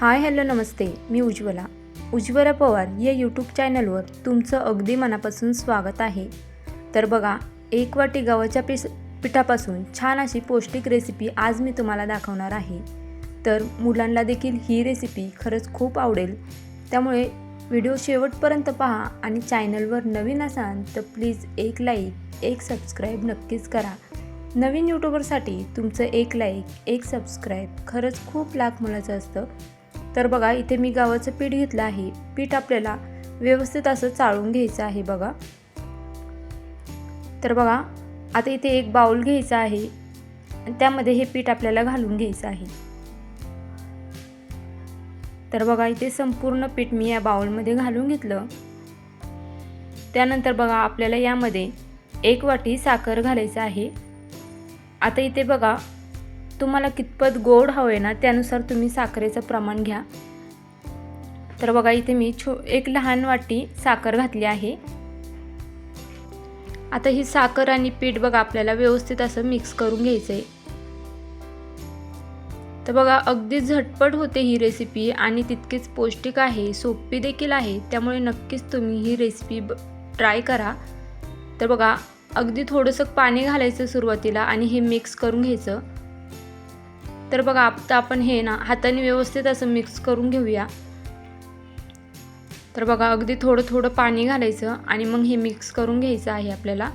हाय hello नमस्ते. मी उज्ज्वला. उज्ज्वला पवार या यूट्यूब चॅनलवर तुमचं अगदी मनापासून स्वागत आहे. तर बघा एक वाटी गव्हाच्या पिस पिठापासून छान अशी पौष्टिक रेसिपी आज मी तुम्हाला दाखवणार आहे. तर मुलांना देखील ही रेसिपी खरंच खूप आवडेल. त्यामुळे व्हिडिओ शेवटपर्यंत पहा आणि चॅनलवर नवीन असाल तर प्लीज एक लाईक एक सबस्क्राईब नक्कीच करा. नवीन यूट्यूबरसाठी तुमचं एक लाईक एक सबस्क्राईब खरंच खूप लाख मुलाचं असतं. तर बघा इथे मी गावाचं पीठ घेतलं आहे. पीठ आपल्याला व्यवस्थित असं चाळून घ्यायचं आहे बघा. तर बघा आता इथे एक बाऊल घ्यायचा आहे. आणि त्यामध्ये हे पीठ आपल्याला घालून घ्यायचं आहे. तर बघा इथे संपूर्ण पीठ मी या बाऊलमध्ये घालून घेतलं. त्यानंतर बघा आपल्याला यामध्ये एक वाटी साखर घालायचं आहे. आता इथे बघा तुम्हाला कितपत गोड हवे ना त्यानुसार तुम्ही साखरेचं प्रमाण घ्या. तर बघा इथे मी छो एक लहान वाटी साखर घातली आहे. आता ही साखर आणि पीठ बघा आपल्याला व्यवस्थित असं मिक्स करून घ्यायचं आहे तर बघा अगदी झटपट होते ही रेसिपी आणि तितकीच पौष्टिक आहे सोपी देखील आहे. त्यामुळे नक्कीच तुम्ही ही रेसिपी ट्राय करा. तर बघा अगदी थोडंसं पाणी घालायचं सुरुवातीला आणि हे मिक्स करून घ्यायचं. तर बघा आता आपण हे ना हाताने व्यवस्थित असं मिक्स करून घेऊया. तर बघा अगदी थोडं थोडं पाणी घालायचं आणि मग हे मिक्स करून घ्यायचं आहे आपल्याला.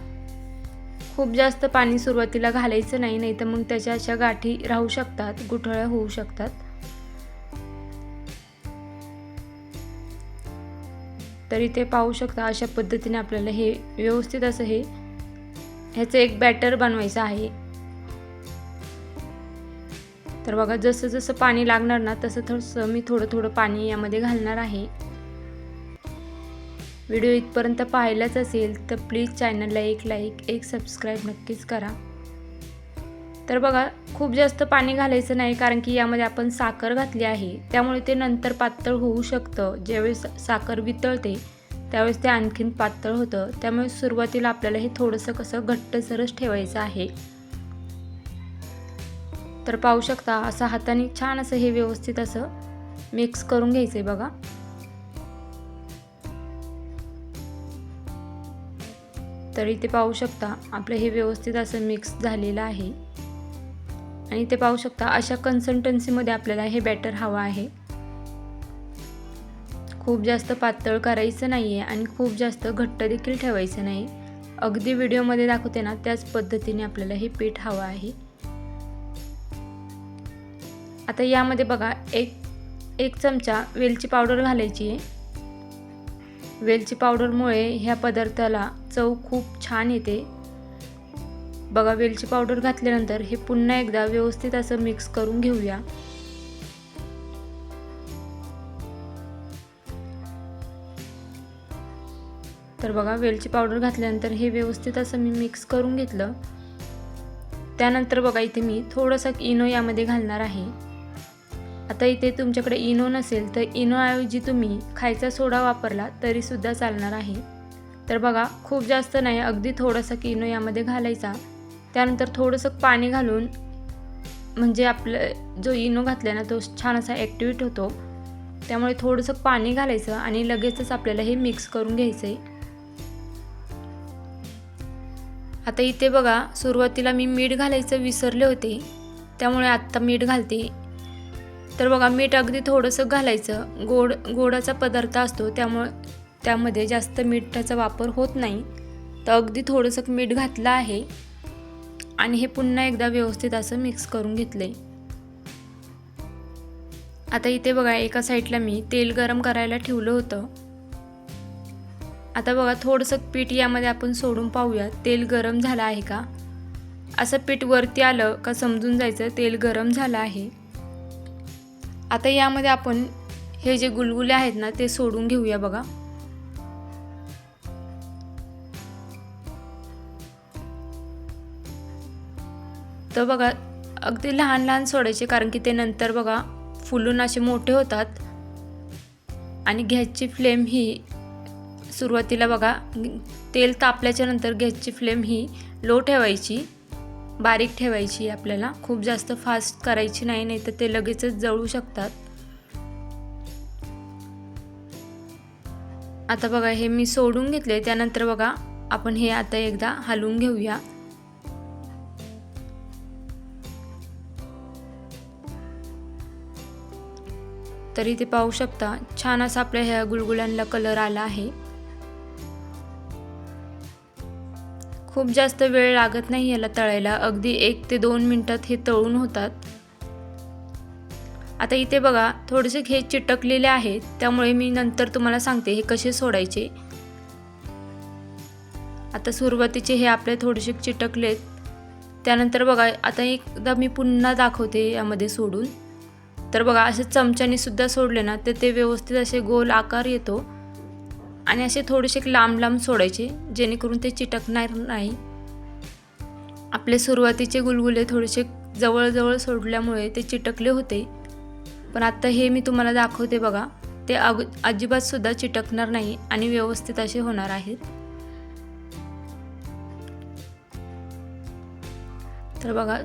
खूप जास्त पाणी सुरुवातीला घालायचं नाही नाही तर मग त्याच्या अशा गाठी राहू शकतात गुठळ्या होऊ शकतात. तर इथे पाहू शकता अशा पद्धतीने आपल्याला हे व्यवस्थित असं हे ह्याचं एक बॅटर बनवायचं आहे. तर बघा जसं जसं पाणी लागणार ना तसं थोडंसं मी थोडं थोडं पाणी यामध्ये घालणार आहे. व्हिडिओ इथपर्यंत पाहिलाच असेल तर प्लीज चॅनलला एक लाईक एक सबस्क्राईब नक्कीच करा. तर बघा खूप जास्त पाणी घालायचं नाही कारण की यामध्ये आपण साखर घातली आहे. त्यामुळे ते नंतर पातळ होऊ शकतं. ज्यावेळेस साखर वितळते त्यावेळेस ते आणखीन पातळ होतं. त्यामुळे सुरुवातीला आपल्याला हे थोडंसं कसं घट्टसरच ठेवायचं आहे. तर पाहू शकता असं हाताने छान असं हे व्यवस्थित असं मिक्स करून घ्यायचं आहे बघा. तर इथे पाहू शकता आपलं हे व्यवस्थित असं मिक्स झालेलं आहे. आणि ते पाहू शकता अशा कन्सल्टन्सीमध्ये आपल्याला हे बॅटर हवं आहे. खूप जास्त पातळ करायचं नाही आहे आणि खूप जास्त घट्ट देखील ठेवायचं नाही. अगदी व्हिडिओमध्ये दाखवते ना त्याच पद्धतीने आपल्याला हे पीठ हवं आहे. आता यामध्ये बघा एक एक चमचा वेलची पावडर घालायची आहे. वेलची पावडरमुळे ह्या पदार्थाला चव खूप छान येते. बघा वेलची पावडर घातल्यानंतर हे पुन्हा एकदा व्यवस्थित असं मिक्स करून घेऊया. तर बघा वेलची पावडर घातल्यानंतर हे व्यवस्थित असं मी मिक्स करून घेतलं. त्यानंतर बघा इथे मी थोडंसं इनो यामध्ये घालणार आहे. आता इथे तुमच्याकडे इनो नसेल तर इनोऐवजी तुम्ही खायचा सोडा वापरला तरीसुद्धा चालणार आहे. तर बघा खूप जास्त नाही अगदी थोडंसं किनो यामध्ये घालायचा. त्यानंतर थोडंसं पाणी घालून म्हणजे आपलं जो इनो घातला ना तो छान असा ॲक्टिवेट होतो. त्यामुळे थोडंसं पाणी घालायचं आणि लगेचच आपल्याला हे मिक्स करून घ्यायचं आहे आता इथे बघा सुरुवातीला मी मीठ घालायचं विसरले होते. त्यामुळे आत्ता मीठ घालते. तर बघा मीठ अगदी थोडंसं घालायचं. गोड गोडाचा पदार्थ असतो त्यामुळे त्यामध्ये जास्त मिठाचा वापर होत नाही. तर अगदी थोडंसं मीठ घातलं आहे. आणि हे पुन्हा एकदा व्यवस्थित असं मिक्स करून घेतलं आहे आता इथे बघा एका साईडला मी तेल गरम करायला ठेवलं होतं. आता बघा थोडंसं पीठ यामध्ये आपण सोडून पाहूया तेल गरम झालं आहे का? असं पीठ वरती आलं का समजून जायचं तेल गरम झालं आहे. आता यामध्ये आपण हे जे गुलगुले आहेत ना ते सोडून घेऊया बघा. तर बघा अगदी लहान लहान सोडायचे कारण की ते नंतर बघा फुलून असे मोठे होतात. आणि गॅसची फ्लेम ही सुरुवातीला बघा तेल तापल्याच्या नंतर गॅसची फ्लेम ही लो ठेवायची. बारीक ठेवायची आपल्याला. खूप जास्त फास्ट करायची नाही नाही तर ते लगेचच जळू शकतात. आता बघा हे मी सोडून घेतले. त्यानंतर बघा आपण हे आता एकदा हलवून घेऊया. तरी ते पाहू शकता छान असा आपल्या ह्या गुलगुल्यांना कलर आला आहे. खूप जास्त वेळ लागत नाही याला तळायला. अगदी एक ते दोन मिनटात हे तळून होतात. आता इथे बघा थोडेसे हे चिटकलेले आहेत त्यामुळे मी नंतर तुम्हाला सांगते हे कसे सोडायचे. आता सुरुवातीचे हे आपले थोडेसे चिटकलेत. त्यानंतर बघा आता एकदा मी पुन्हा दाखवते यामध्ये सोडून. तर बघा असे चमच्याने सुद्धा सोडले ना तर ते व्यवस्थित असे गोल आकार येतो. आणि असे थोडेसे लांब लांब सोडायचे जेणेकरून ते चिटकणार नाही. आपले सुरुवातीचे गुलगुले थोडेसे जवळजवळ सोडल्यामुळे ते चिटकले होते. पण आत्ता हे मी तुम्हाला दाखवते बघा ते अग अजिबातसुद्धा चिटकणार नाही आणि व्यवस्थित असे होणार आहेत. तर बघा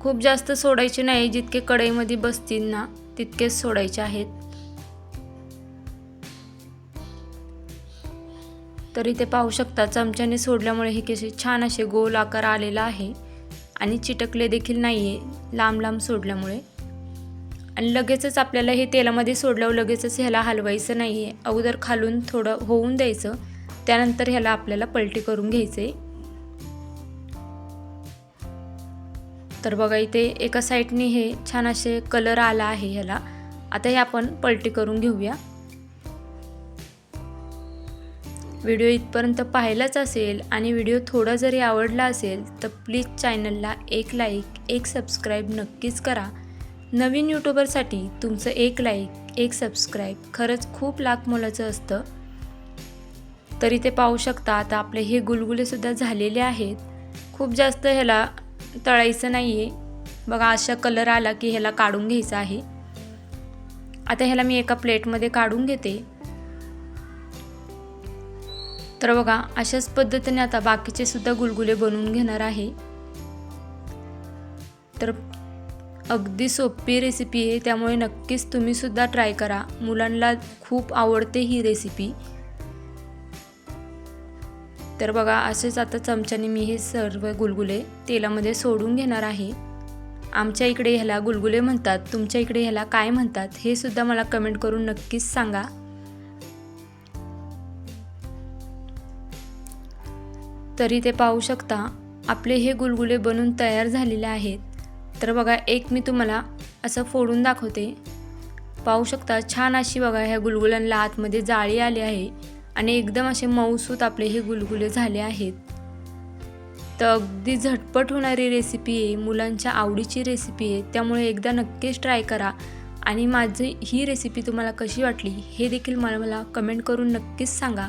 खूप जास्त सोडायचे नाही जितके कढईमध्ये बसतील ना तितकेच सोडायचे आहेत. तरी ते पाहू शकता चमच्याने सोडल्यामुळे हे कसे छान असे गोल आकार आलेला आहे आणि चिटकले देखील नाही आहे लांब लांब सोडल्यामुळे. आणि लगेचच आपल्याला हे तेलामध्ये सोडल्यावर लगेचच ह्याला हलवायचं नाही आहे अगोदर खालून थोडं होऊन द्यायचं त्यानंतर ह्याला आपल्याला पलटी करून घ्यायचं. आहे तर बघा इथे एका साईडने हे छान असे कलर आला आहे ह्याला. आता हे आपण पलटी करून घेऊया. व्हिडिओ इथपर्यंत पाहिलाच असेल आणि व्हिडिओ थोडा जरी आवडला असेल तर प्लीज चॅनलला एक लाईक एक सबस्क्राईब नक्कीच करा. नवीन यूट्यूबरसाठी तुमचं एक लाईक एक सबस्क्राईब खरंच खूप लाख मोलाचं असतं. तरी ते पाहू शकता आता आपले हे गुलगुलेसुद्धा झालेले आहेत. खूप जास्त ह्याला तळायचं नाही आहे बघा अशा कलर आला की ह्याला काढून घ्यायचा आहे. आता ह्याला मी एका प्लेटमध्ये काढून घेते. तर बघा अशाच पद्धतीने आता बाकीचे सुद्धा गुलगुले बनवून घेणार आहे. तर अगदी सोपी रेसिपी आहे त्यामुळे नक्कीच तुम्हीसुद्धा ट्राय करा. मुलांना खूप आवडते ही रेसिपी तर बघा असेच आता चमच्याने मी हे सर्व गुलगुले तेलामध्ये सोडून घेणार आहे. आमच्या इकडे ह्याला गुलगुले म्हणतात. तुमच्या इकडे ह्याला काय म्हणतात हे सुद्धा मला कमेंट करून नक्कीच सांगा. तरी ते पाहू शकता आपले हे गुलगुले बनून तयार झालेले आहेत. तर बघा एक मी तुम्हाला असं फोडून दाखवते. पाहू शकता छान अशी बघा ह्या गुलगुल्यांला आतमध्ये जाळी आली आहे आणि एकदम असे मऊसूत आपले हे गुलगुले झाले आहेत. तर अगदी झटपट होणारी रेसिपी आहे मुलांच्या आवडीची रेसिपी आहे. त्यामुळे एकदा नक्कीच ट्राय करा. आणि माझी ही रेसिपी तुम्हाला कशी वाटली हे देखील मला मला कमेंट करून नक्कीच सांगा.